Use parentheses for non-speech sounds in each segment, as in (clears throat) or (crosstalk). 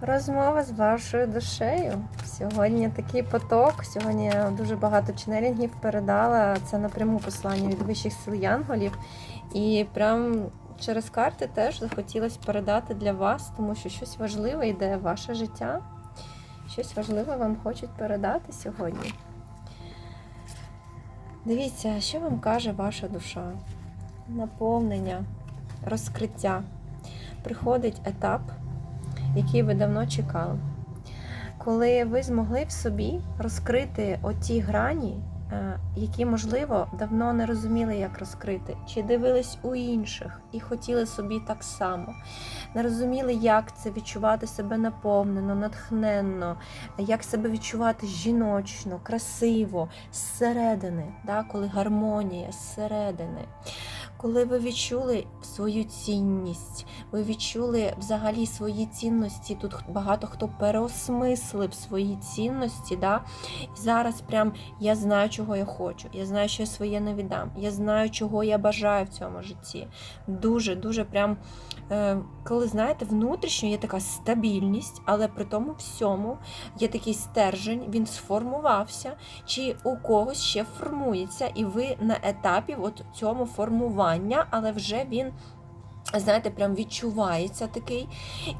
Розмова з вашою душею. Сьогодні такий поток. Сьогодні я дуже багато ченелінгів передала. Це напряму послання від вищих сил янголів. І прям через карти теж захотілося передати для вас, тому що щось важливе йде в ваше життя. Щось важливе вам хочуть передати сьогодні. Дивіться, що вам каже ваша душа? Наповнення, розкриття. Приходить етап який ви давно чекали. Коли ви змогли в собі розкрити оті грані, е, які, можливо, давно не розуміли, як розкрити, чи дивились у інших і хотіли собі так само, не розуміли, як це відчувати себе наповнено, натхненно, як себе відчувати жіночно, красиво, зсередини, да, коли гармонія зсередини. Коли ви відчули свою цінність, ви відчули взагалі свої цінності. Тут багато хто переосмислив свої цінності. Да? І зараз прям я знаю, чого я хочу. Я знаю, що я своє не віддам. Я знаю, чого я бажаю в цьому житті. Дуже, дуже прям, е, коли знаєте, внутрішньо є така стабільність, але при тому всьому є такий стержень, він сформувався, чи у когось ще формується, і ви на етапі от цьому формування, але вже він. Знаєте, прям відчувається такий.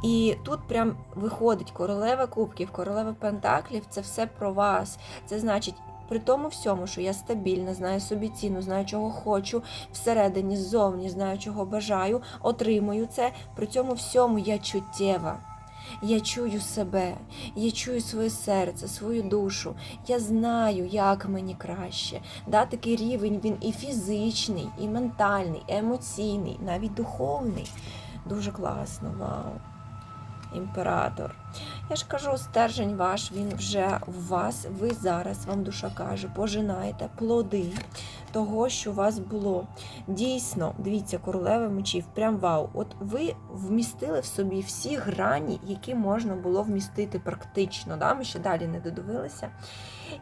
І тут прям виходить королева кубків, королева пентаклів це все про вас. Це значить, при тому всьому, що я стабільна, знаю собі ціну, знаю, чого хочу всередині, ззовні, знаю, чого бажаю, отримую це. При цьому всьому я чуттєва. Я чую себе, я чую своє серце, свою душу. Я знаю, як мені краще. Да, такий рівень він і фізичний, і ментальний, і емоційний, навіть духовний. Дуже класно, вау. Імператор. Я ж кажу, стержень ваш, він вже в вас. Ви зараз, вам душа каже, пожинаєте плоди того, що у вас було. Дійсно, дивіться, королева мечів, прям вау. От ви вмістили в собі всі грані, які можна було вмістити практично. Да? Ми ще далі не додивилися.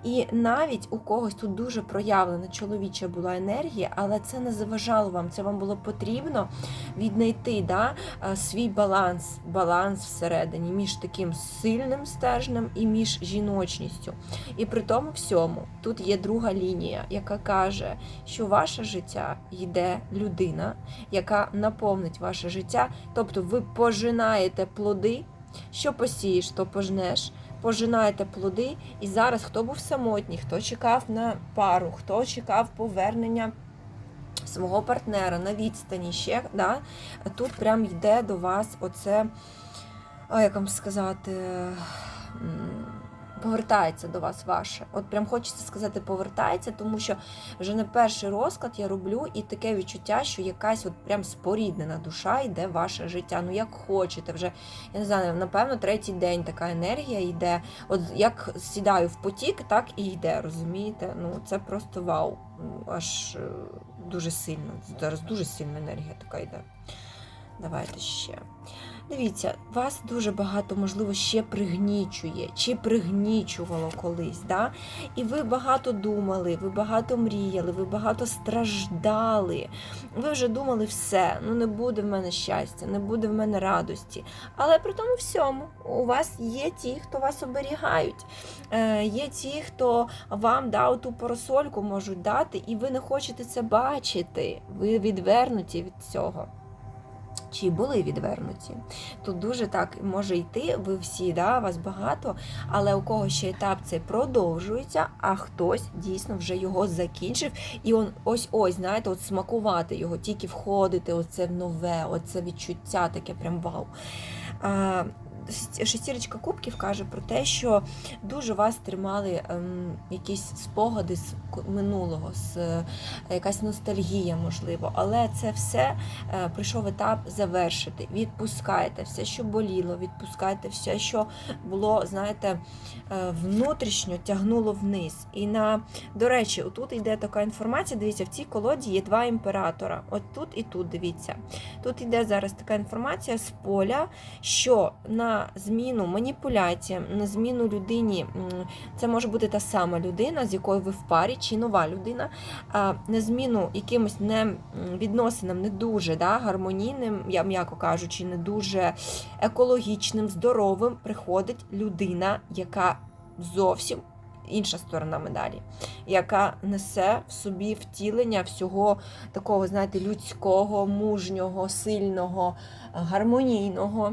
І навіть у когось тут дуже проявлена чоловіча була енергія, але це не заважало вам. Це вам було потрібно віднайти да, свій баланс, баланс всередині між таким сильним стержнем і між жіночністю. І при тому всьому тут є друга лінія, яка каже, що ваше життя йде людина, яка наповнить ваше життя. Тобто ви пожинаєте плоди, що посієш, то пожнеш. Пожинаєте плоди, і зараз хто був самотній, хто чекав на пару, хто чекав повернення свого партнера на відстані ще, да, тут прям йде до вас оце, а, як вам сказати, повертається до вас ваше. От прям хочеться сказати, повертається, тому що вже не перший розклад я роблю, і таке відчуття, що якась от прям споріднена душа йде ваше життя. Ну як хочете, вже я не знаю, напевно, третій день така енергія йде. От як сідаю в потік, так і йде. Розумієте? Ну це просто вау. Ну, Аж е, дуже сильно. Зараз дуже сильна енергія така йде. Давайте ще. Дивіться, вас дуже багато, можливо, ще пригнічує чи пригнічувало колись. Да? І ви багато думали, ви багато мріяли, ви багато страждали. Ви вже думали, все, ну не буде в мене щастя, не буде в мене радості. Але при тому всьому у вас є ті, хто вас оберігають. Е, Є ті, хто вам да, ту парасольку можуть дати, і ви не хочете це бачити. Ви відвернуті від цього. Чи були відвернуті? Тут дуже так може йти, ви всі, да, вас багато, але у кого ще етап цей продовжується, а хтось дійсно вже його закінчив. І он ось ось, знаєте, от смакувати його, тільки входити, оце в нове, оце відчуття таке прям вау. А, Шестірочка кубків каже про те, що дуже вас тримали ем, якісь спогади з минулого, з е, якась ностальгія, можливо, але це все е, прийшов етап завершити. Відпускайте все, що боліло, відпускайте все, що було, знаєте, е, внутрішньо тягнуло вниз. І на до речі, отут йде така інформація. Дивіться, в цій колоді є два імператора. От тут і тут дивіться. Тут йде зараз така інформація з поля, що на зміну маніпуляціям, на зміну людині. Це може бути та сама людина, з якою ви в парі, чи нова людина, на зміну якимось не відносинам не дуже да, гармонійним, я м'яко кажучи, не дуже екологічним, здоровим приходить людина, яка зовсім інша сторона медалі, яка несе в собі втілення всього такого, знаєте, людського, мужнього, сильного, гармонійного.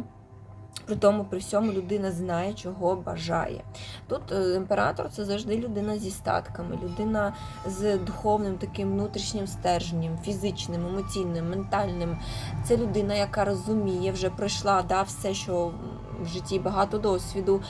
При тому, при всьому людина знає, чого бажає. Тут е, імператор це завжди людина зі статками, людина з духовним таким внутрішнім стерженням, фізичним, емоційним, ментальним. Це людина, яка розуміє, вже пройшла да, все, що в житті багато досвіду,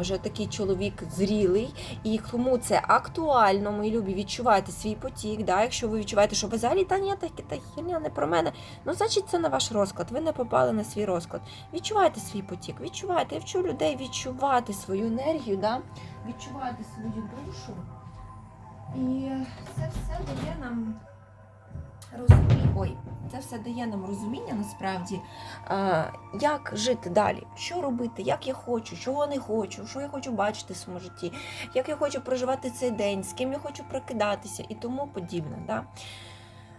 вже такий чоловік зрілий, і тому це актуально, мої любі, відчувайте свій потік. Да? Якщо ви відчуваєте, що взагалі та ні, та, та херня не про мене, ну значить це на ваш розклад. Ви не попали на свій розклад. Відчувайте свій потік, відчувайте. Я вчу людей відчувати свою енергію, да? відчувати свою душу. І це все дає нам розуміння. Ой, це все дає нам розуміння насправді, е, як жити далі, що робити, як я хочу, чого не хочу, що я хочу бачити в своєму житті, як я хочу проживати цей день, з ким я хочу прокидатися і тому подібне. Да?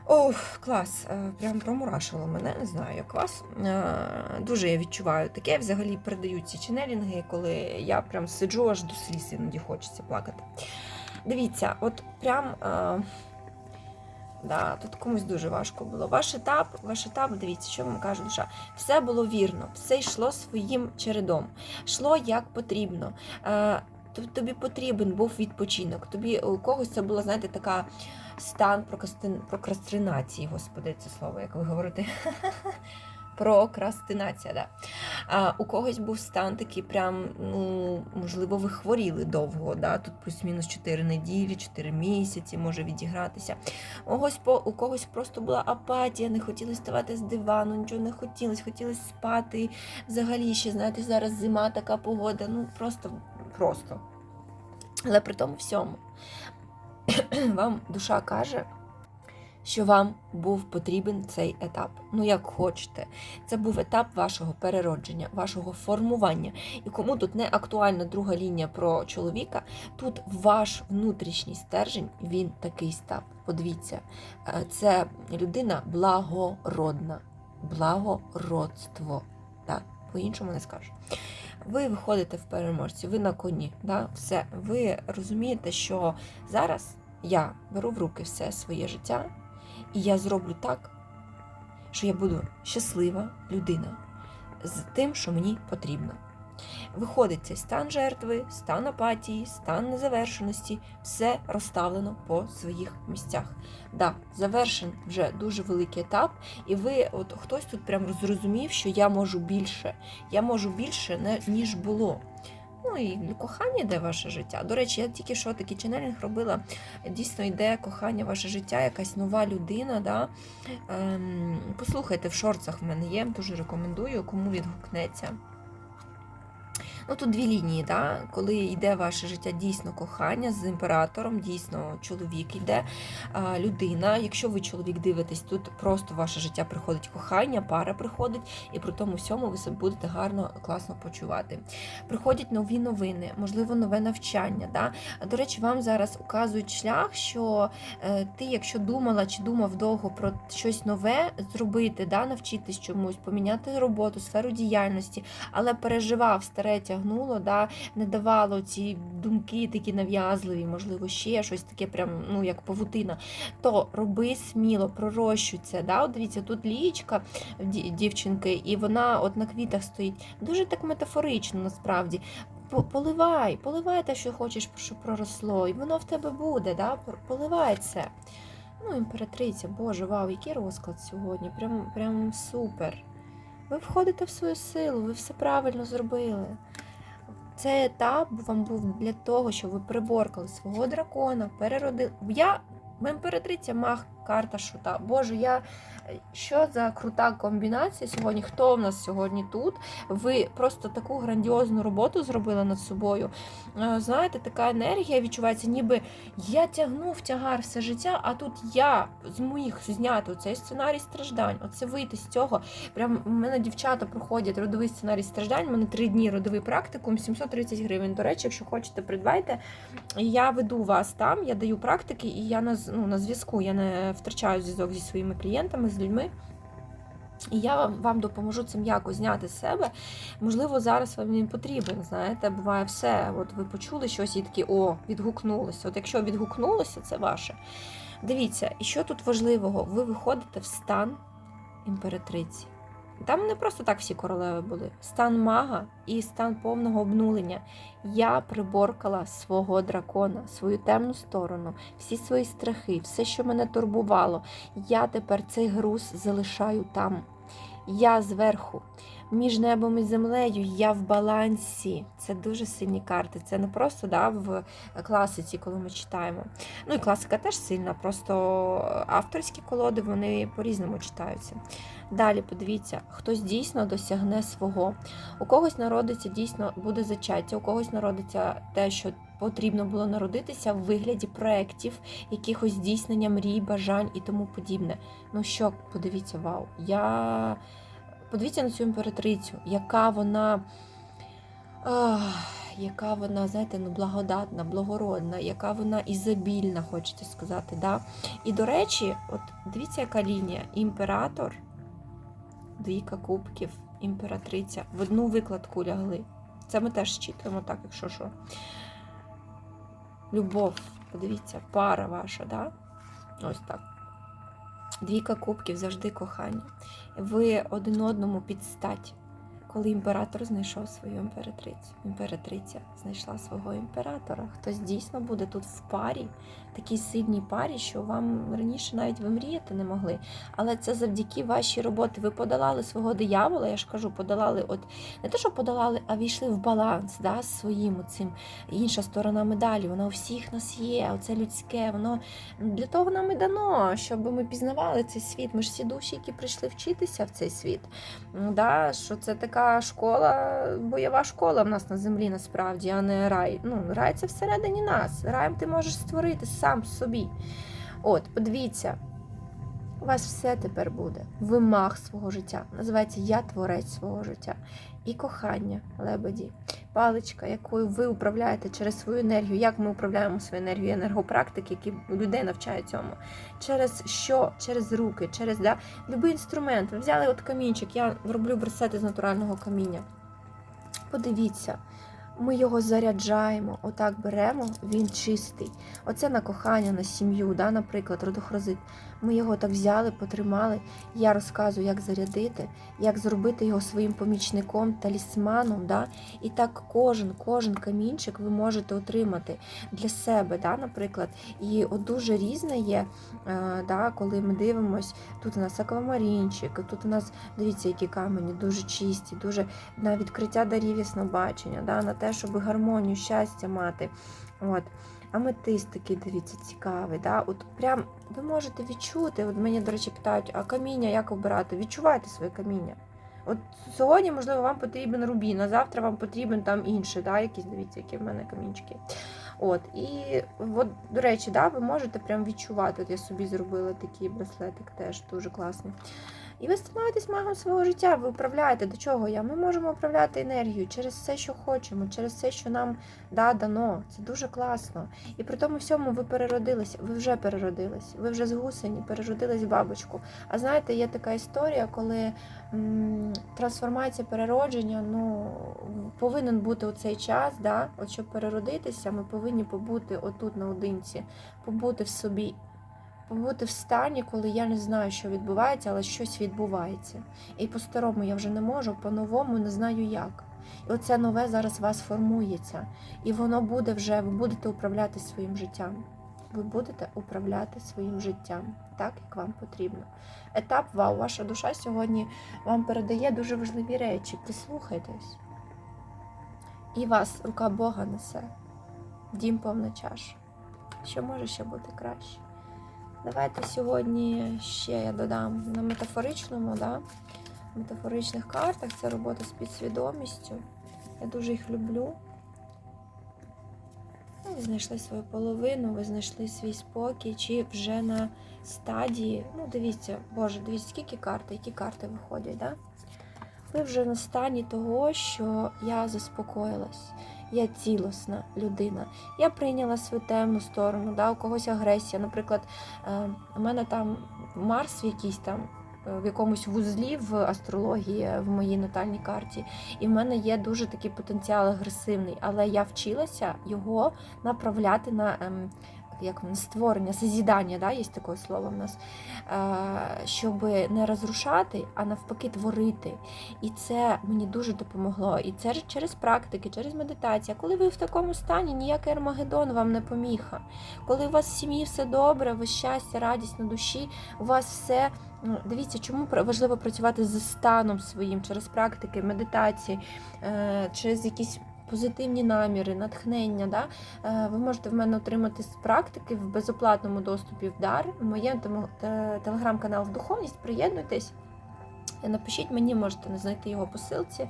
Ох, клас, е, прям промурашило мене, не знаю, як вас. Е, Дуже я відчуваю таке. Взагалі передаю ці ченелінги, коли я прям сиджу аж до сліз, іноді хочеться плакати. Дивіться, от прям. Е, Да, тут комусь дуже важко було. Ваш етап, ваш етап, дивіться, що вам каже душа. Все було вірно, все йшло своїм чередом, йшло як потрібно. Е, Тобі потрібен був відпочинок. Тобі у когось це була, знаєте, така стан прокрастин- прокрастинації, господи, це слово, як ви говорите. (laughs) Прокрастинація, да. А, у когось був стан такий, прям, ну, можливо, ви хворіли довго, да? тут плюс-мінус 4 неділі, 4 місяці може відігратися. У когось, просто була апатія, не хотіли вставати з дивану, нічого не хотілося, хотілося спати. Взагалі ще, знаєте, зараз зима, така погода, ну просто, просто. Але при тому всьому (clears throat) вам душа каже, що вам був потрібен цей етап. Ну, як хочете. Це був етап вашого переродження, вашого формування. І кому тут не актуальна друга лінія про чоловіка, тут ваш внутрішній стержень, він такий став. Подивіться, е, це людина благородна, благородство. Да? По-іншому не скажу. Ви виходите в переможці, ви на коні. Да? Все. Ви розумієте, що зараз я беру в руки все своє життя, і я зроблю так, що я буду щаслива людина з тим, що мені потрібно. Виходить цей стан жертви, стан апатії, стан незавершеності, все розставлено по своїх місцях. Да, завершен вже дуже великий етап, і ви, от хтось тут прям зрозумів, що я можу більше, я можу більше, ніж було. Ну і кохання йде ваше життя. До речі, я тільки що такий ченелінг робила. Дійсно йде кохання ваше життя, якась нова людина. Да? Ем, послухайте, в шорцах в мене є, дуже рекомендую, кому відгукнеться. Ну, тут дві лінії, да? коли йде ваше життя дійсно кохання з імператором, дійсно чоловік йде, людина. Якщо ви чоловік дивитесь, тут просто ваше життя приходить кохання, пара приходить, і при тому всьому ви себе будете гарно, класно почувати. Приходять нові новини, можливо, нове навчання. Да? До речі, вам зараз указують шлях, що е, ти, якщо думала чи думав довго про щось нове зробити, да? навчитись чомусь, поміняти роботу, сферу діяльності, але переживав, старе тягнуло, да, не давало ці думки такі нав'язливі, можливо, ще щось таке, прям, ну, як павутина, то роби сміло, пророщуй. Да? От дивіться, тут лічка дівчинки, і вона от на квітах стоїть. Дуже так метафорично насправді. Поливай, поливай те, що хочеш, щоб проросло, і воно в тебе буде, да? Поливай це. Ну, імператриця, Боже, вау, який розклад сьогодні. Прям, прям супер. Ви входите в свою силу, ви все правильно зробили. Цей етап вам був для того, щоб ви приборкали свого дракона, переродили. Я, імператриця, мах карта шута. Боже, я що за крута комбінація сьогодні? Хто в нас сьогодні тут? Ви просто таку грандіозну роботу зробили над собою. Е, Знаєте, така енергія відчувається, ніби я тягнув тягар все життя, а тут я зміг зняти цей сценарій страждань. Оце вийти з цього. Прям у мене дівчата проходять родовий сценарій страждань. У мене три дні родовий практикум, 730 гривень. До речі, якщо хочете, придбайте. Я веду вас там, я даю практики, і я на, ну, на зв'язку. Я не втрачаю зв'язок зі своїми клієнтами, з людьми. І я вам, допоможу цим якось зняти з себе. Можливо, зараз вам він потрібен. Знаєте, буває все. От ви почули щось і такі, о, відгукнулося. От якщо відгукнулося, це ваше. Дивіться, і що тут важливого? Ви виходите в стан імператриці. Там не просто так всі королеви були. Стан мага і стан повного обнулення. Я приборкала свого дракона, свою темну сторону, всі свої страхи, все, що мене турбувало. Я тепер цей груз залишаю там. Я зверху, між небом і землею, я в балансі. Це дуже сильні карти. Це не просто да, в класиці, коли ми читаємо. Ну і класика теж сильна, просто авторські колоди вони по-різному читаються. Далі подивіться, хтось дійсно досягне свого. У когось народиться дійсно буде зачаття, у когось народиться те, що потрібно було народитися в вигляді проєктів, якихось здійснення мрій, бажань і тому подібне. Ну що, подивіться, вау. Я подивіться на цю імператрицю, яка вона. Ах, яка вона, знаєте, ну, благодатна, благородна, яка вона ізобільна, хочеться сказати. Да? І, до речі, от дивіться, яка лінія. Імператор, двійка кубків, імператриця в одну викладку лягли. Це ми теж щитуємо так, якщо що. Любов, подивіться, пара ваша, да? Ось так. Двійка кубків завжди кохання. Ви один одному підстать. Коли імператор знайшов свою імператрицю, імператриця знайшла свого імператора. Хтось дійсно буде тут в парі, такій сильній парі, що вам раніше навіть ви мріяти не могли. Але це завдяки вашій роботі. Ви подолали свого диявола, я ж кажу, подолали, от не те, що подолали, а війшли в баланс да, з своїм цим. Інша сторона медалі, вона у всіх нас є, оце людське, воно для того нам і дано, щоб ми пізнавали цей світ. Ми ж всі душі, які прийшли вчитися в цей світ. Да, що це така школа, бойова школа в нас на землі насправді, а не рай. Ну, рай це всередині нас. Раєм ти можеш створити сам собі. От, подивіться. У вас все тепер буде. Вимах свого життя. Називається Я творець свого життя. І кохання, лебеді, паличка, якою ви управляєте через свою енергію. Як ми управляємо свою енергію, енергопрактики, які людей навчають цьому. Через що? Через руки, через да, будь-який інструмент. Ви взяли от камінчик, я роблю браслети з натурального каміння. Подивіться, ми його заряджаємо, отак беремо, він чистий. Оце на кохання, на сім'ю, да, наприклад, родохрозит. Ми його так взяли, потримали. Я розказую, як зарядити, як зробити його своїм помічником, талісманом. Да? І так кожен, кожен камінчик ви можете отримати для себе, да, наприклад. І от дуже різне є, е, да, коли ми дивимось, тут у нас аквамарінчик, тут у нас, дивіться, які камені, дуже чисті, дуже на відкриття дарів яснобачення, да, на те, щоб гармонію, щастя мати. От. Аметист такий, дивіться, цікавий. Да? От прям ви можете відчути. От мені, до речі, питають, а каміння як обирати? Відчувайте своє каміння. От сьогодні, можливо, вам потрібен рубін, а завтра вам потрібен там інший, да? якісь, дивіться, які в мене камінчики. От, і от, до речі, да, ви можете прям відчувати. От я собі зробила такий браслетик, теж дуже класний. І ви становитесь магом свого життя, ви управляєте до чого я? Ми можемо управляти енергією через все, що хочемо, через все, що нам да, дано. Це дуже класно. І при тому всьому ви переродилися, ви вже переродились, ви вже з гусені, переродились в бабочку. А знаєте, є така історія, коли м, трансформація переродження ну, повинен бути у цей час, да? от щоб переродитися, ми повинні побути отут наодинці, побути в собі. Побути в стані, коли я не знаю, що відбувається, але щось відбувається. І по-старому я вже не можу, по-новому не знаю як. І оце нове зараз у вас формується. І воно буде вже, ви будете управляти своїм життям. Ви будете управляти своїм життям так, як вам потрібно. Етап вау, ваша душа сьогодні вам передає дуже важливі речі. Прислухайтесь. І вас рука Бога несе. Дім повна чаша. Що може ще бути краще? Давайте сьогодні ще я додам на метафоричному, да? метафоричних картах це робота з підсвідомістю. Я дуже їх люблю. Ну, ви знайшли свою половину, ви знайшли свій спокій, чи вже на стадії. Ну, дивіться, Боже, дивіться, скільки карт, які карти виходять, да? Ви вже на стані того, що я заспокоїлась, я цілісна людина. Я прийняла свою темну сторону, да, у когось агресія. Наприклад, е, у мене там Марс якийсь там. е, В якомусь вузлі в астрології в моїй натальній карті, і в мене є дуже такий потенціал агресивний, але я вчилася його направляти на ем, як воно, створення, созідання, да, є таке слово в нас, е, щоб не розрушати, а навпаки творити. І це мені дуже допомогло. І це через практики, через медитацію. Коли ви в такому стані, ніякий Армагеддон вам не поміха. Коли у вас в сім'ї все добре, вас щастя, радість на душі, у вас все. Ну, Дивіться, чому важливо працювати з станом своїм через практики, медитації, е, через якісь позитивні наміри, натхнення. Да? Е, Ви можете в мене отримати з практики в безоплатному доступі в дар. В моєму телеграм-канал в духовність. Приєднуйтесь. Е, Напишіть мені, можете знайти його по ссылці.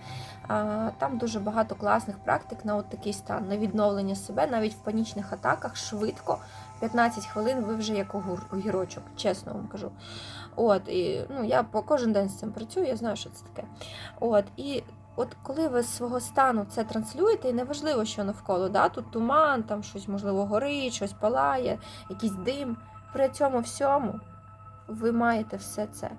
А, Там дуже багато класних практик на от такий стан, на відновлення себе, навіть в панічних атаках, швидко. 15 хвилин ви вже як огірочок, чесно вам кажу. От, і, ну, я по кожен день з цим працюю, я знаю, що це таке. От, і от коли ви з свого стану це транслюєте, і неважливо, що навколо, да, тут туман, там щось можливо горить, щось палає, якийсь дим. При цьому всьому ви маєте все це.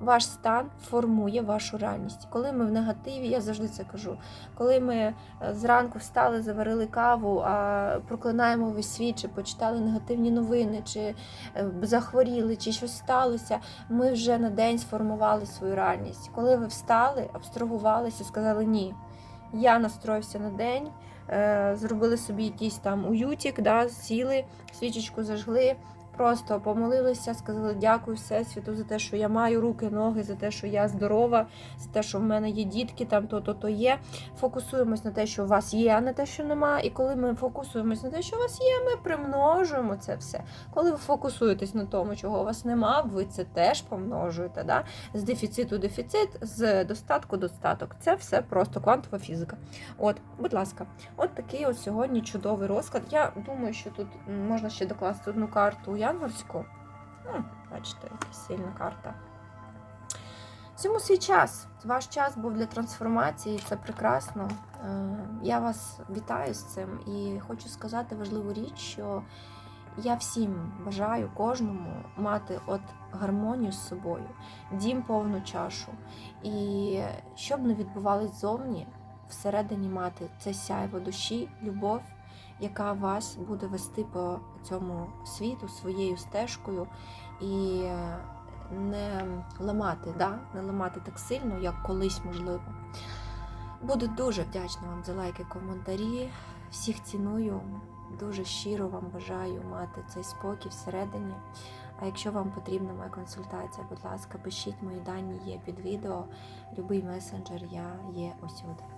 Ваш стан формує вашу реальність. Коли ми в негативі, я завжди це кажу. Коли ми е, зранку встали, заварили каву, а проклинаємо весь світ, чи почитали негативні новини, чи е, захворіли, чи щось сталося, ми вже на день сформували свою реальність. Коли ви встали, абстрагувалися, сказали ні. Я настроївся на день, е, зробили собі якийсь там уютик, да, сіли, свічечку зажгли, просто помолилися, сказали дякую Всесвіту за те, що я маю руки, ноги, за те, що я здорова, за те, що в мене є дітки, там то-то то є. Фокусуємось на те, що у вас є, а не те, що нема. І коли ми фокусуємось на те, що у вас є, ми примножуємо це все. Коли ви фокусуєтесь на тому, чого у вас нема, ви це теж помножуєте. Да? З дефіциту дефіцит, з достатку достаток. Це все просто квантова фізика. От, будь ласка, от такий от сьогодні чудовий розклад. Я думаю, що тут можна ще докласти одну карту янгольську. М, Бачите, яка сильна карта. Всьому свій час. Ваш час був для трансформації, це прекрасно. Е, Я вас вітаю з цим і хочу сказати важливу річ, що я всім бажаю кожному мати от гармонію з собою, дім повну чашу. І щоб не відбувалось зовні, всередині мати це сяйво душі, любов, яка вас буде вести по цьому світу своєю стежкою і е, не ламати, да? не ламати так сильно, як колись можливо. Буду дуже вдячна вам за лайки, коментарі. Всіх ціную. Дуже щиро вам бажаю мати цей спокій всередині. А якщо вам потрібна моя консультація, будь ласка, пишіть мої дані є під відео. Любий месенджер, я є усюди.